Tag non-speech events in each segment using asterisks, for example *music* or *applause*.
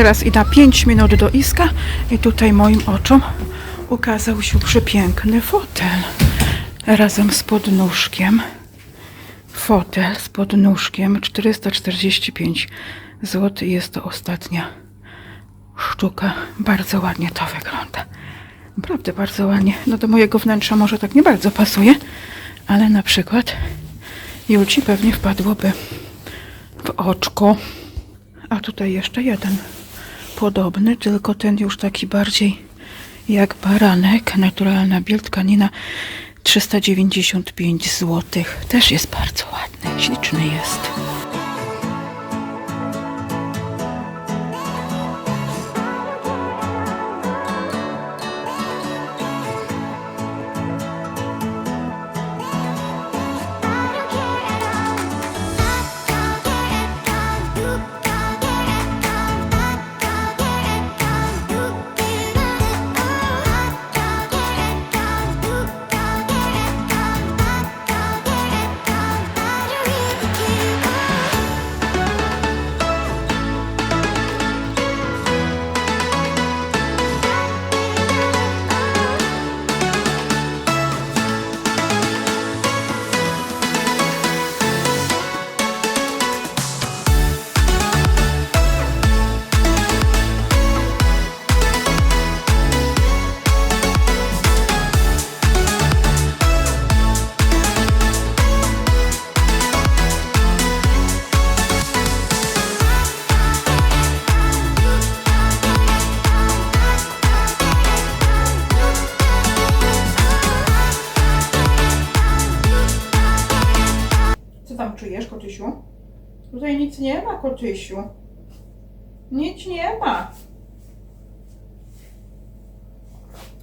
teraz idę 5 minut do Iska i tutaj moim oczom ukazał się przepiękny fotel razem z podnóżkiem. Fotel z podnóżkiem 445 zł. Jest to ostatnia sztuka. Bardzo ładnie to wygląda. Naprawdę bardzo ładnie. No do mojego wnętrza może tak nie bardzo pasuje, ale na przykład Julci pewnie wpadłoby w oczko. A tutaj jeszcze jeden podobny, tylko ten już taki bardziej jak baranek. Naturalna biel, tkanina 395 zł. Też jest bardzo ładny, śliczny jest.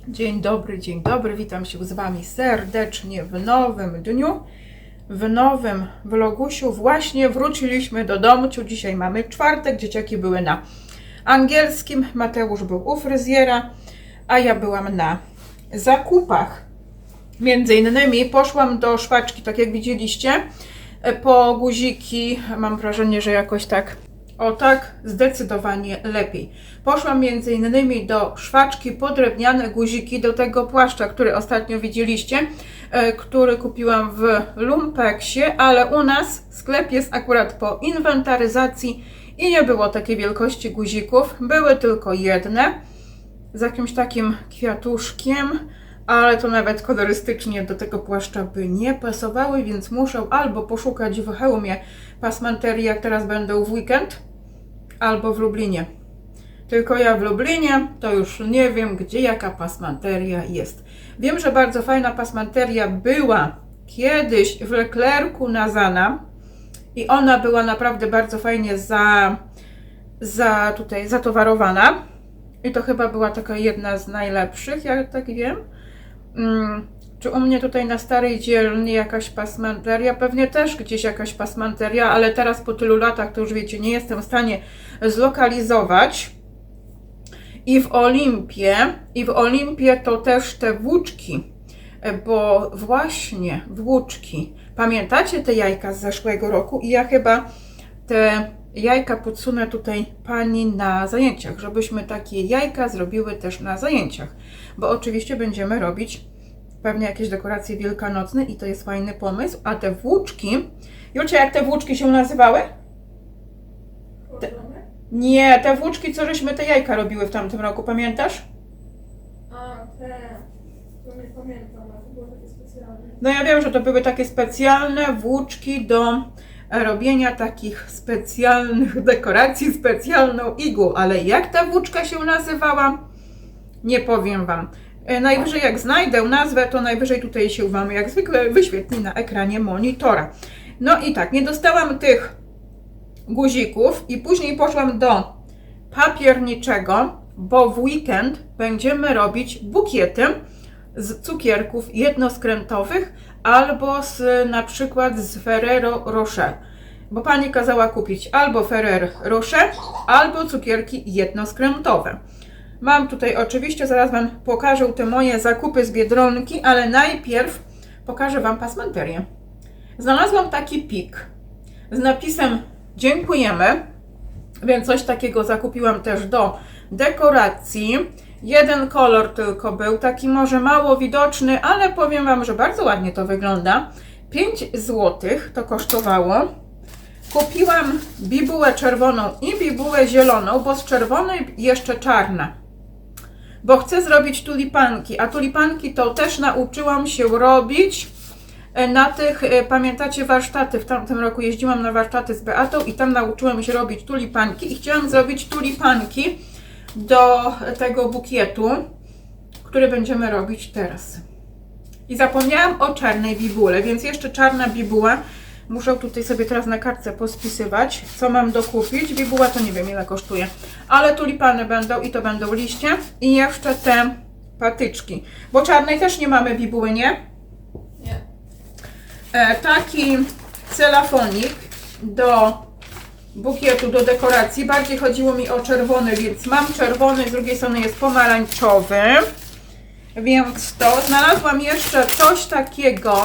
Dzień dobry, dzień dobry. Witam się z Wami serdecznie w nowym dniu. W nowym vlogusiu właśnie wróciliśmy do domciu. Dzisiaj mamy czwartek. Dzieciaki były na angielskim. Mateusz był u fryzjera, a ja byłam na zakupach. Między innymi poszłam do szwaczki, tak jak widzieliście, e, po guziki. Mam wrażenie, że jakoś tak, o tak, zdecydowanie lepiej. Poszłam między innymi do szwaczki po drewniane guziki, do tego płaszcza, który ostatnio widzieliście, e, który kupiłam w Lumpeksie, ale u nas sklep jest akurat po inwentaryzacji i nie było takiej wielkości guzików, były tylko jedne z jakimś takim kwiatuszkiem, ale to nawet kolorystycznie do tego płaszcza by nie pasowały, więc muszę albo poszukać w hełmie pasmanterii, jak teraz będę w weekend, albo w Lublinie. Tylko ja w Lublinie to już nie wiem, gdzie jaka pasmanteria jest. Wiem, że bardzo fajna pasmanteria była kiedyś w Leclercu na Zana i ona była naprawdę bardzo fajnie za, za tutaj zatowarowana. I to chyba była taka jedna z najlepszych, jak tak wiem. Mm, czy u mnie tutaj na starej dzielni jakaś pasmanteria? Pewnie też gdzieś jakaś pasmanteria, ale teraz po tylu latach to już wiecie, nie jestem w stanie zlokalizować. I w Olimpie, i w Olimpie to też te włóczki, e, bo właśnie włóczki. Pamiętacie te jajka z zeszłego roku? I ja chyba te jajka podsunę tutaj pani na zajęciach, żebyśmy takie jajka zrobiły też na zajęciach, bo oczywiście będziemy robić pewnie jakieś dekoracje wielkanocne i to jest fajny pomysł, a te włóczki, Julcia, jak te włóczki się nazywały? Te, nie, te włóczki, co żeśmy te jajka robiły w tamtym roku, pamiętasz? A, te. To nie pamiętam, ale to było takie specjalne. No ja wiem, że to były takie specjalne włóczki do robienia takich specjalnych dekoracji specjalną igłą, ale jak ta włóczka się nazywała? Nie powiem Wam. E, Najwyżej jak znajdę nazwę, to najwyżej tutaj się Wam jak zwykle wyświetli na ekranie monitora. No i tak, nie dostałam tych guzików i później poszłam do papierniczego, bo w weekend będziemy robić bukiety z cukierków jednoskrętowych albo z na przykład z Ferrero Rocher. Bo pani kazała kupić albo Ferrero Rocher, albo cukierki jednoskrętowe. Mam tutaj oczywiście, zaraz Wam pokażę te moje zakupy z Biedronki, ale najpierw pokażę Wam pasmanterię. Znalazłam taki pik z napisem dziękujemy Więc coś takiego zakupiłam też do dekoracji. Jeden kolor tylko był, taki może mało widoczny, ale powiem Wam, że bardzo ładnie to wygląda. 5 zł to kosztowało. Kupiłam bibułę czerwoną i bibułę zieloną, bo z czerwonej jeszcze czarna. Bo chcę zrobić tulipanki, a tulipanki to też nauczyłam się robić e, na tych, e, pamiętacie, warsztaty. W tamtym roku jeździłam na warsztaty z Beatą i tam nauczyłam się robić tulipanki i chciałam zrobić tulipanki do tego bukietu, który będziemy robić teraz. I zapomniałam o czarnej bibule, więc jeszcze czarna bibuła. Muszę tutaj sobie teraz na kartce pospisywać, co mam dokupić. Bibuła to nie wiem ile kosztuje, ale tulipany będą i to będą liście. I jeszcze te patyczki, bo czarnej też nie mamy bibuły, nie? Nie. e, taki celafonik do bukietu, do dekoracji. Bardziej chodziło mi o czerwony, więc mam czerwony, z drugiej strony jest pomarańczowy. Więc to znalazłam jeszcze coś takiego,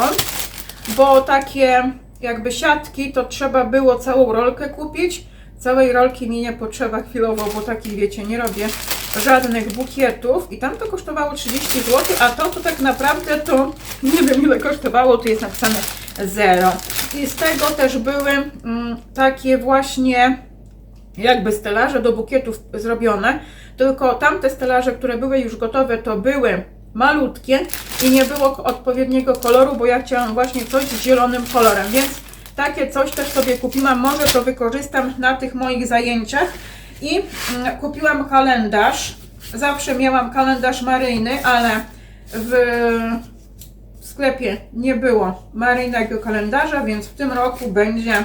bo takie jakby siatki to trzeba było całą rolkę kupić. Całej rolki mi nie potrzeba chwilowo, bo takich wiecie, nie robię żadnych bukietów i tam to kosztowało 30 zł, a to to tak naprawdę to nie wiem ile kosztowało, tu jest napisane 0. I z tego też były mm, takie właśnie jakby stelaże do bukietów zrobione, tylko tamte stelaże, które były już gotowe, to były malutkie i nie było odpowiedniego koloru, bo ja chciałam właśnie coś z zielonym kolorem, więc takie coś też sobie kupiłam, może to wykorzystam na tych moich zajęciach. I mm, kupiłam kalendarz, zawsze miałam kalendarz maryjny, ale w sklepie nie było maryjnego kalendarza, więc w tym roku będzie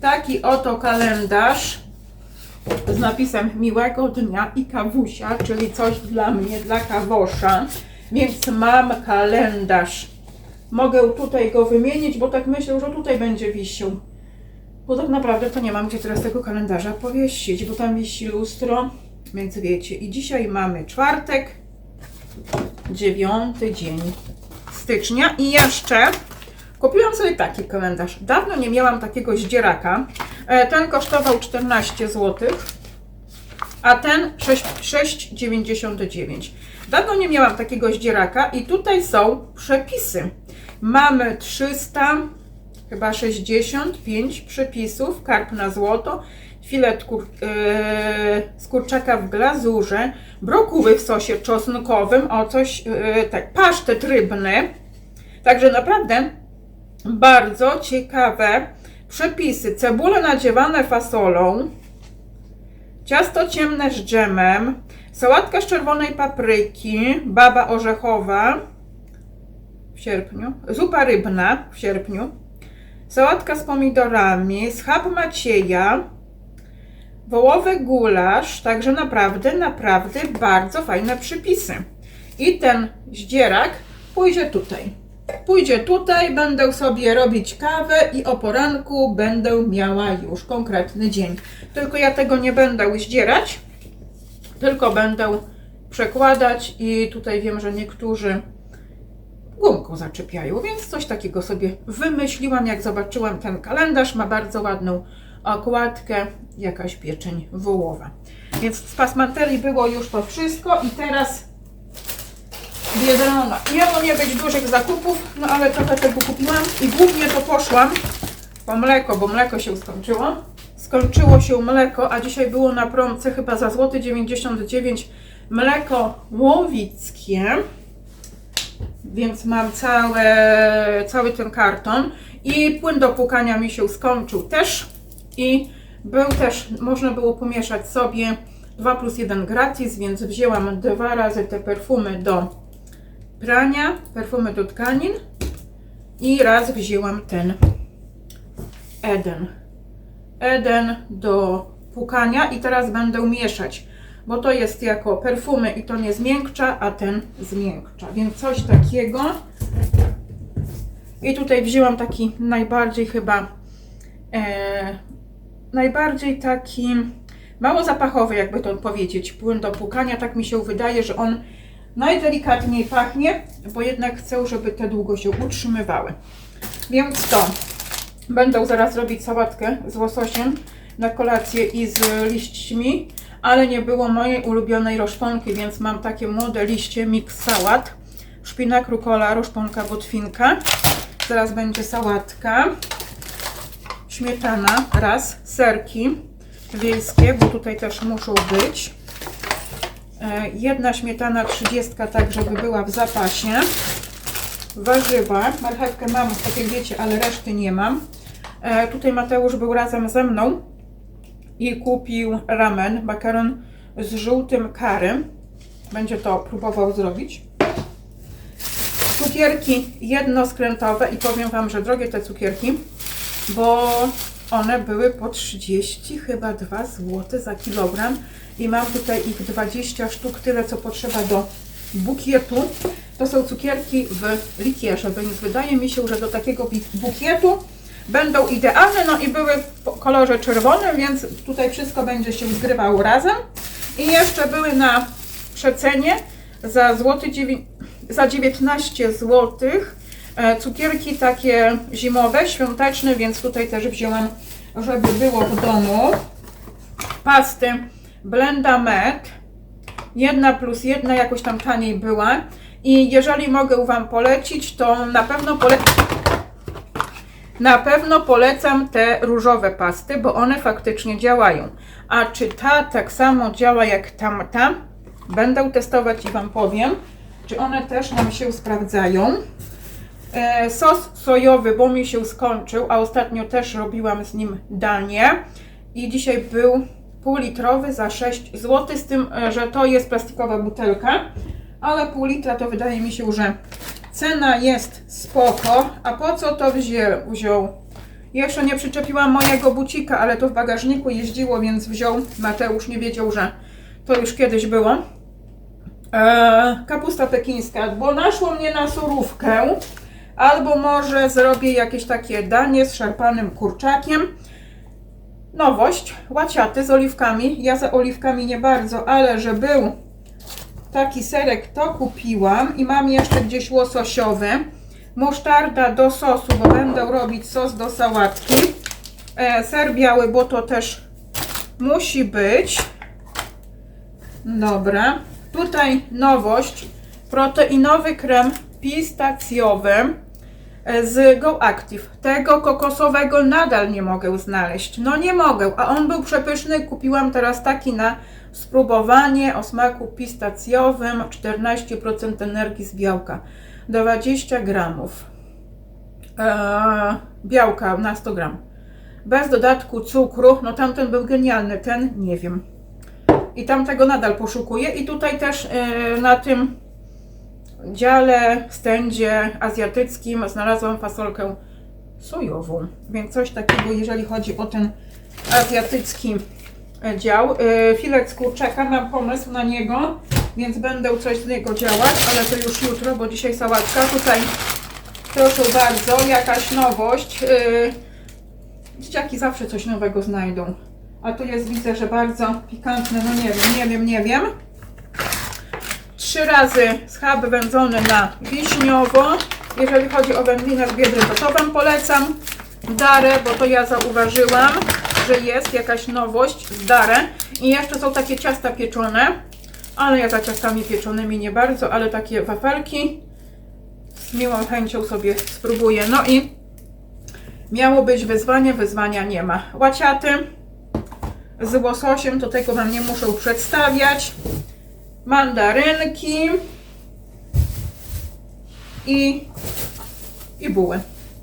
taki oto kalendarz z napisem miłego dnia i kawusia, czyli coś dla mnie, dla kawosza. Więc mam kalendarz. Mogę tutaj go wymienić, bo tak myślę, że tutaj będzie wisiał. Bo tak naprawdę to nie mam gdzie teraz tego kalendarza powiesić, bo tam wisi lustro, więc wiecie. I dzisiaj mamy czwartek, dziewiąty dzień stycznia i jeszcze kupiłam sobie taki kalendarz. Dawno nie miałam takiego zdzieraka. E, Ten kosztował 14 zł, a ten 6 6,99. Dawno nie miałam takiego zdzieraka i tutaj są przepisy. Mamy 300, chyba 65 przepisów, karp na złoto, filet kur, e, z kurczaka w glazurze, brokuły w sosie czosnkowym, o coś, e, tak, pasztet rybny. Także naprawdę bardzo ciekawe przepisy. Cebule nadziewane fasolą, ciasto ciemne z dżemem, sałatka z czerwonej papryki, baba orzechowa w sierpniu, zupa rybna w sierpniu, sałatka z pomidorami, schab Macieja, wołowy gulasz, także naprawdę, naprawdę bardzo fajne przepisy. I ten zdzierak pójdzie tutaj. Pójdzie tutaj, będę sobie robić kawę i o poranku będę miała już konkretny dzień. Tylko ja tego nie będę zdzierać, tylko będę przekładać i tutaj wiem, że niektórzy gumką zaczepiają, więc coś takiego sobie wymyśliłam, jak zobaczyłam ten kalendarz, ma bardzo ładną okładkę, jakaś pieczeń wołowa. Więc z pasmanterii było już to wszystko i teraz Biedrona. Miało nie być dużych zakupów, no ale trochę tego kupiłam i głównie to poszłam po mleko, bo mleko się skończyło. Skończyło się mleko, a dzisiaj było na promce chyba za złoty 99 mleko łowickie. Więc mam całe, cały ten karton i płyn do płukania mi się skończył też i był też, można było pomieszać sobie 2 plus 1 gratis, więc wzięłam dwa razy te perfumy do prania, perfumy do tkanin i raz wzięłam ten Eden. Eden do płukania i teraz będę mieszać, bo to jest jako perfumy i to nie zmiękcza, a ten zmiękcza, więc coś takiego. I tutaj wzięłam taki najbardziej chyba e, najbardziej taki mało zapachowy, jakby to powiedzieć, płyn do płukania. Tak mi się wydaje, że on najdelikatniej pachnie, bo jednak chcę, żeby te długo się utrzymywały. Więc to będę zaraz robić sałatkę z łososiem. na kolację i z liśćmi, ale nie było mojej ulubionej roszponki, więc mam takie młode liście, mix sałat. Szpinak, rukola, roszponka, botwinka. Zaraz będzie sałatka. Śmietana, raz, serki wiejskie, bo tutaj też muszą być. E, Jedna śmietana 30, tak żeby była w zapasie. Warzywa. Marchewkę mam, tak wiecie, ale reszty nie mam. E, Tutaj Mateusz był razem ze mną i kupił ramen, makaron z żółtym karym. Będzie to próbował zrobić. Cukierki jednoskrętowe i powiem Wam, że drogie te cukierki, bo one były po 30 chyba 2 zł za kilogram i mam tutaj ich 20 sztuk, tyle co potrzeba do bukietu. To są cukierki w likierze, więc wydaje mi się, że do takiego bukietu będą idealne, no i były w kolorze czerwonym, więc tutaj wszystko będzie się zgrywało razem. I jeszcze były na przecenie za, złoty za 19 zł cukierki takie zimowe, świąteczne, więc tutaj też wzięłam, żeby było w domu. Pasty Blenda Med. Jedna plus jedna jakoś tam taniej była. I jeżeli mogę Wam polecić, to na pewno polecam. Na pewno polecam te różowe pasty, bo one faktycznie działają. A czy ta tak samo działa jak tamta? Będę testować i Wam powiem, czy one też nam się sprawdzają. E, sos sojowy, bo mi się skończył, a ostatnio też robiłam z nim danie. I dzisiaj był półlitrowy za 6 zł, z tym, e, że to jest plastikowa butelka. Ale pół litra to wydaje mi się, że cena jest spoko. A po co to wzię, wziął? Jeszcze nie przyczepiłam mojego bucika, ale to w bagażniku jeździło, więc wziął. Mateusz nie wiedział, że to już kiedyś było. Eee, kapusta pekińska, bo naszło mnie na surówkę. Albo może zrobię jakieś takie danie z szarpanym kurczakiem. Nowość, łaciaty z oliwkami. Ja za oliwkami nie bardzo, ale że był taki serek, to kupiłam. I mam jeszcze gdzieś łososiowy. Musztarda do sosu, bo będę robić sos do sałatki. E, ser biały, bo to też musi być. Dobra. Tutaj nowość. Proteinowy krem pistacjowy e, z Go Active. Tego kokosowego nadal nie mogę znaleźć. No nie mogę, a on był przepyszny. Kupiłam teraz taki na spróbowanie o smaku pistacjowym. 14% energii z białka. 20 gramów e, białka na 100 gram. Bez dodatku cukru. No tamten był genialny, ten nie wiem. I tamtego nadal poszukuję. I tutaj też e, na tym dziale, stędzie azjatyckim znalazłam fasolkę sojową. Więc coś takiego, jeżeli chodzi o ten azjatycki dział. E, Filet z kurczaka, mam pomysł na niego, więc będę coś z niego działać, ale to już jutro, bo dzisiaj sałatka. Tutaj proszę bardzo, jakaś nowość. E, Dzieciaki zawsze coś nowego znajdą. A tu jest, widzę, że bardzo pikantne, no nie wiem, nie wiem, nie wiem. Trzy razy schab wędzony na wiśniowo. Jeżeli chodzi o wędlinę z biedry, to to Wam polecam. Darę, bo to ja zauważyłam, że jest jakaś nowość z darę. I jeszcze są takie ciasta pieczone, ale ja za ciastami pieczonymi nie bardzo, ale takie wafelki z miłą chęcią sobie spróbuję. No i miało być wyzwanie, wyzwania nie ma. Łaciaty z łososiem, to tego Wam nie muszę przedstawiać. Mandarynki i, i buły.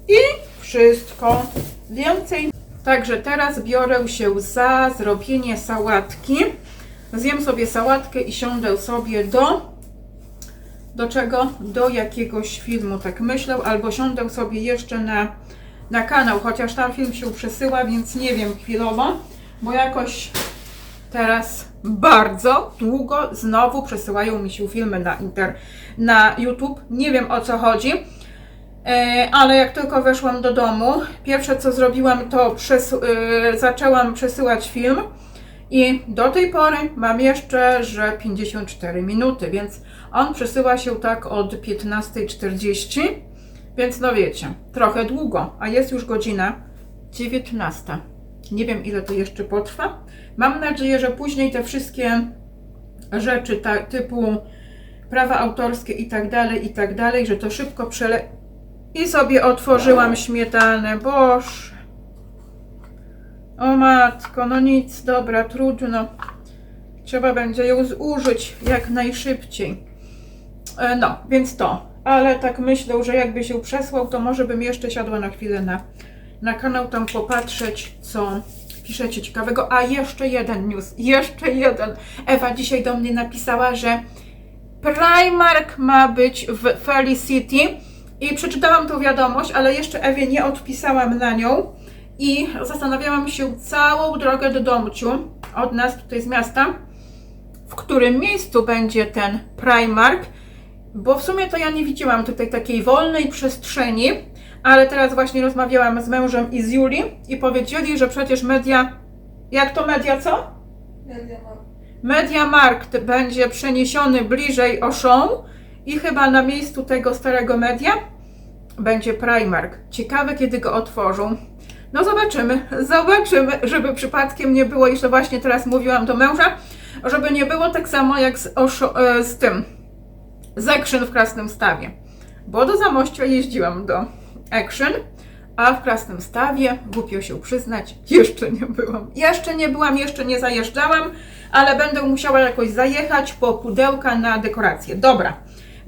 I wszystko. Więcej. Także teraz biorę się za zrobienie sałatki. Zjem sobie sałatkę i siądę sobie do do czego? Do jakiegoś filmu, tak myślę, albo siądę sobie jeszcze na, na kanał, chociaż tam film się przesyła, więc nie wiem chwilowo, bo jakoś teraz bardzo długo znowu przesyłają mi się filmy na, inter, na YouTube. Nie wiem o co chodzi, ale jak tylko weszłam do domu, pierwsze co zrobiłam to przes- e, zaczęłam przesyłać film i do tej pory mam jeszcze, że 54 minuty, więc on przesyła się tak od 15.40, więc no wiecie, trochę długo, a jest już godzina 19. Nie wiem, ile to jeszcze potrwa. Mam nadzieję, że później te wszystkie rzeczy ta, typu prawa autorskie i tak dalej, i tak dalej, że to szybko przele... I sobie otworzyłam śmietanę, boż. O matko, no nic, dobra, trudno. Trzeba będzie ją zużyć jak najszybciej. E, No, więc to. Ale tak myślę, że jakby się przesłał, to może bym jeszcze siadła na chwilę na, na kanał tam popatrzeć, co piszecie ciekawego. A jeszcze jeden news, jeszcze jeden. Ewa dzisiaj do mnie napisała, że Primark ma być w Felicity i przeczytałam tą wiadomość, ale jeszcze Ewie nie odpisałam na nią i zastanawiałam się całą drogę do domciu od nas tutaj z miasta, w którym miejscu będzie ten Primark, bo w sumie to ja nie widziałam tutaj takiej wolnej przestrzeni, ale teraz właśnie rozmawiałam z mężem i z Julii i powiedzieli, że przecież media, jak to media co? Media mam. Mediamarkt będzie przeniesiony bliżej Auchan i chyba na miejscu tego starego media będzie Primark. Ciekawe, kiedy go otworzą. No zobaczymy, zobaczymy, żeby przypadkiem nie było, jeszcze właśnie teraz mówiłam do męża, żeby nie było tak samo jak z, Auchan, e, z tym, z Action w Krasnym Stawie. Bo do Zamościa jeździłam do Action, a w Krasnym Stawie, głupio się przyznać, *laughs* jeszcze nie byłam. Jeszcze nie byłam, jeszcze nie zajeżdżałam, ale będę musiała jakoś zajechać po pudełka na dekorację. Dobra,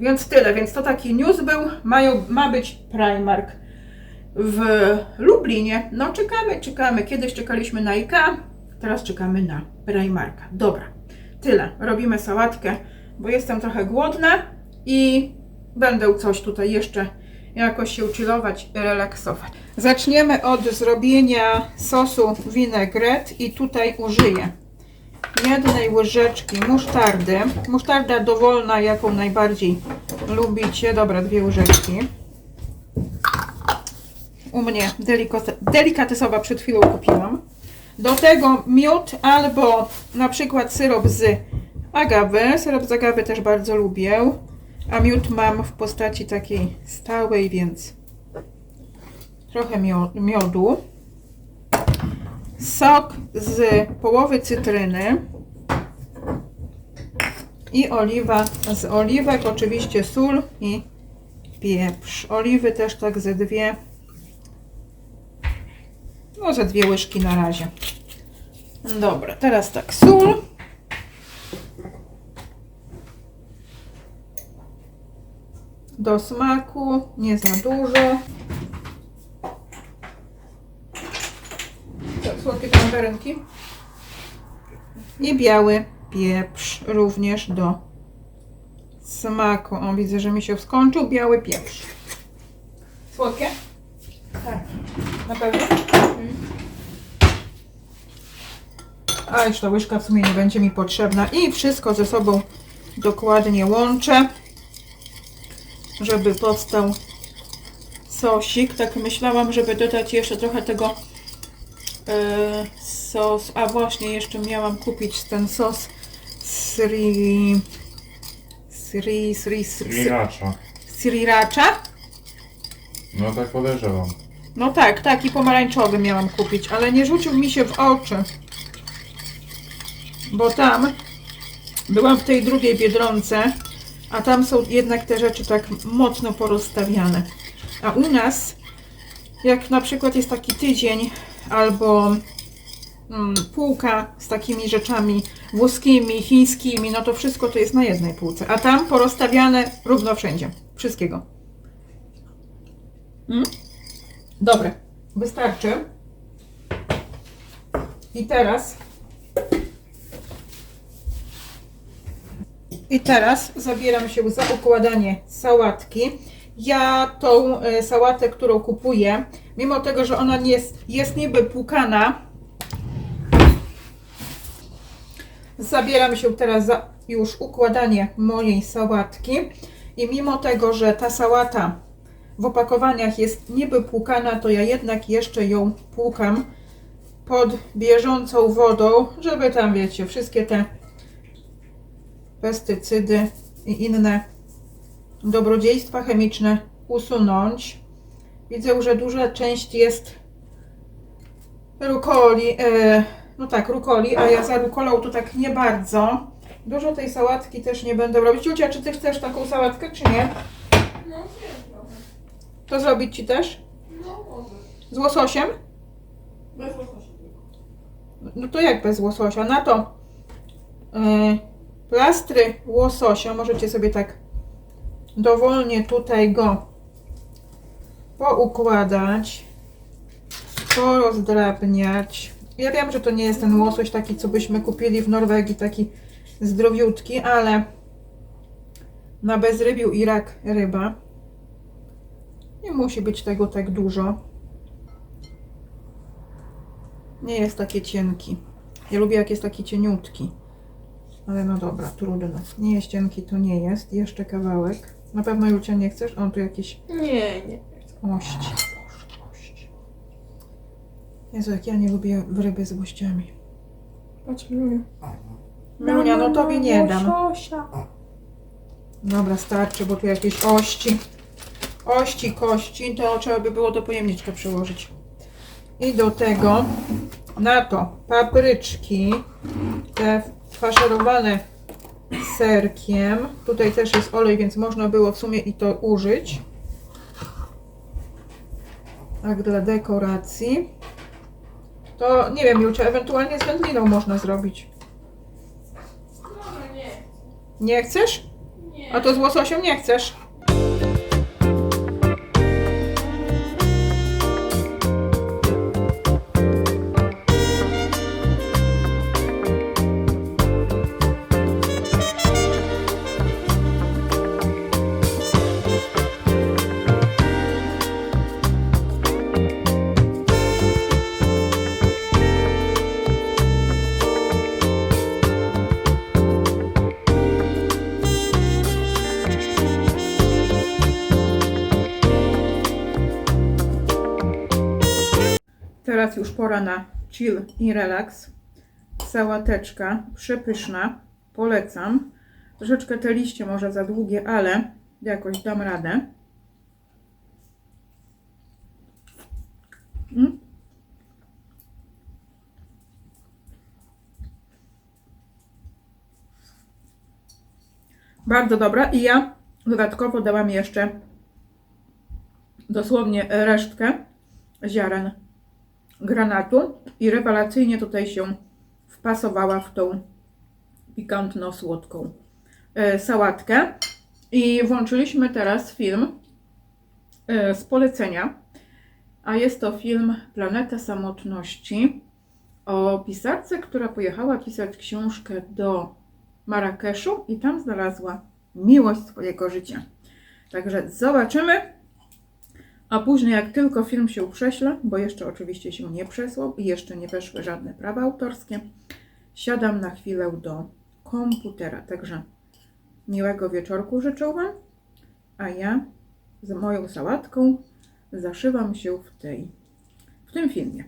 więc tyle. Więc to taki news był. Mają, ma być Primark w Lublinie. No czekamy, czekamy. Kiedyś czekaliśmy na IKEA, teraz czekamy na Primarka. Dobra, tyle. Robimy sałatkę, bo jestem trochę głodna i będę coś tutaj jeszcze jakoś się chillować i relaksować. Zaczniemy od zrobienia sosu vinaigrette i tutaj użyję jednej łyżeczki musztardy. Musztarda dowolna, jaką najbardziej lubicie. Dobra, dwie łyżeczki. U mnie delikate, delikatesowa przed chwilą kupiłam. Do tego miód albo na przykład syrop z agawy. Syrop z agawy też bardzo lubię. A miód mam w postaci takiej stałej, więc trochę mio- miodu sok z połowy cytryny i oliwa z oliwek, oczywiście sól i pieprz. Oliwy też tak ze dwie, no ze dwie łyżki na razie. Dobra, teraz tak, sól. Do smaku, nie za dużo. Słodkie te mandarynki. I biały pieprz również do smaku. O, widzę, że mi się skończył biały pieprz. Słodkie? Tak. Na pewno? A już ta łyżka w sumie nie będzie mi potrzebna. I wszystko ze sobą dokładnie łączę, żeby powstał sosik. Tak myślałam, żeby dodać jeszcze trochę tego sos. A właśnie, jeszcze miałam kupić ten sos sri... Sri... Sri... Sri... Sriracha. Sriracha? No tak podejrzewam. No tak, taki pomarańczowy miałam kupić, ale nie rzucił mi się w oczy. Bo tam byłam w tej drugiej biedronce, a tam są jednak te rzeczy tak mocno porozstawiane. A u nas, jak na przykład jest taki tydzień albo mm, półka z takimi rzeczami włoskimi, chińskimi, no to wszystko to jest na jednej półce. A tam porozstawiane równo wszędzie. Wszystkiego. Mm? Dobre, wystarczy. I teraz. I teraz zabieram się za układanie sałatki. Ja tą e, sałatę, którą kupuję, mimo tego, że ona nie jest, jest niby płukana, zabieram się teraz za już układanie mojej sałatki. I mimo tego, że ta sałata w opakowaniach jest niby płukana, to ja jednak jeszcze ją płukam pod bieżącą wodą, żeby tam, wiecie, wszystkie te pestycydy i inne dobrodziejstwa chemiczne usunąć. Widzę, że duża część jest rukoli, e, no tak, rukoli, a ja za rukolą to tak nie bardzo. Dużo tej sałatki też nie będę robić. Julia, czy ty chcesz taką sałatkę, czy nie? No trochę. To zrobić ci też? No może. Z łososiem? Bez łososia tylko. No to jak bez łososia? Na to e, plastry łososia możecie sobie tak dowolnie tutaj go poukładać, porozdrabniać. Ja wiem, że to nie jest ten łosoś taki, co byśmy kupili w Norwegii, taki zdrowiutki, ale na bezrybiu i rak ryba. Nie musi być tego tak dużo. Nie jest takie cienki. Ja lubię jak jest taki cieniutki. Ale no dobra, trudno. Nie jest cienki, to nie jest. Jeszcze kawałek. Na pewno Julcia nie chcesz? O, tu jakieś Nie, nie. Ości. Jezu, jak ja nie lubię ryby z gościami. Patrz, Milunia. Milunia, no tobie nie dam. Łososia. Dobra, starczy, bo tu jakieś ości. Ości, kości, to trzeba by było do pojemniczka przyłożyć. I do tego na to papryczki, te faszerowane serkiem. Tutaj też jest olej, więc można było w sumie i to użyć. Tak dla dekoracji. To nie wiem, Julcia, ewentualnie z wędliną można zrobić. Może nie. Nie chcesz? Nie. A to z łososiem nie chcesz? Teraz już pora na chill i relaks. Sałateczka przepyszna. Polecam. Troszeczkę te liście może za długie, ale jakoś dam radę. Mm. Bardzo dobra. I ja dodatkowo dałam jeszcze dosłownie resztkę ziaren granatu i rewelacyjnie tutaj się wpasowała w tą pikantno-słodką e, sałatkę. I włączyliśmy teraz film e, z polecenia, a jest to film Planeta Samotności o pisarce, która pojechała pisać książkę do Marrakeszu i tam znalazła miłość swojego życia. Także zobaczymy. A później, jak tylko film się prześle, bo jeszcze oczywiście się nie przesłał i jeszcze nie weszły żadne prawa autorskie, siadam na chwilę do komputera. Także miłego wieczorku życzę Wam, a ja z moją sałatką zaszywam się w tej, w tym filmie.